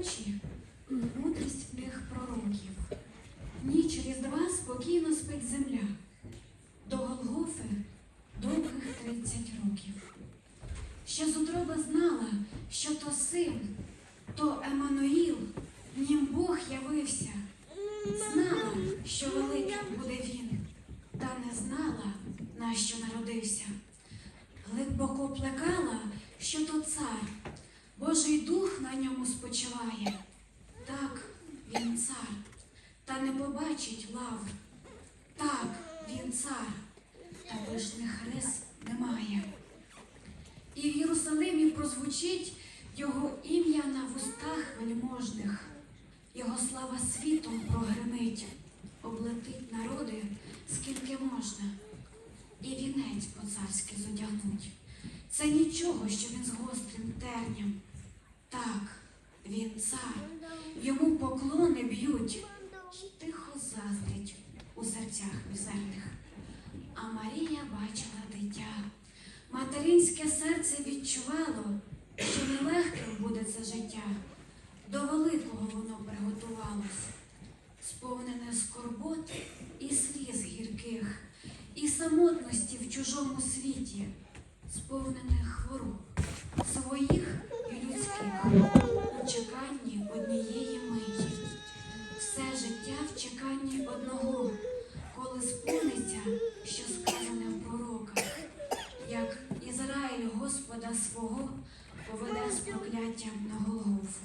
очі, мудрість в них пророків. Ніч різдва спокійно спить земля. До Голгофи довгих тридцять років. Ще з утроби знала, що то син, то Еммануїл, нім Бог явився. Знала, що великим буде він, та не знала, на що народився. Глибоко плекала, що то цар, Божий дух на ньому спочиває. Так, він цар, та не побачить лавр. Так, він цар, та пишних рис немає. І в Єрусалимі прозвучить його ім'я на вустах вельможних, його слава світом прогремить, облетить народи, скільки можна, і вінець по-царськи зодягнуть. Це нічого, що він з гострим терням. Так, він цар, йому поклони б'ють, тихо заздрить у серцях мізерних. А Марія бачила дитя. Материнське серце відчувало, що нелегким буде це життя. До великого воно приготувалось, сповнене скорбот і сліз гірких, і самотності в чужому світі, сповнене хвороб своїх коли сповниться, що сказане в пророках, як Ізраїль Господа свого поведе з прокляттям на Голгофу.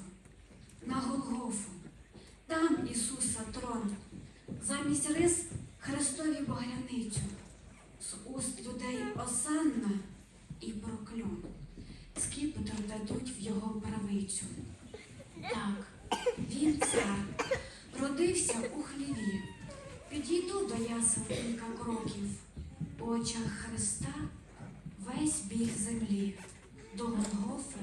На Голгофу. Там Ісуса трон, замість рис Христові багряницю, з уст людей осанна і прокльон. Скіпетр дадуть в його правицю. Так, він цар, родився у хліві. Підійду до ясел кілька кроків. Очах Христа весь біг землі, до Голгофи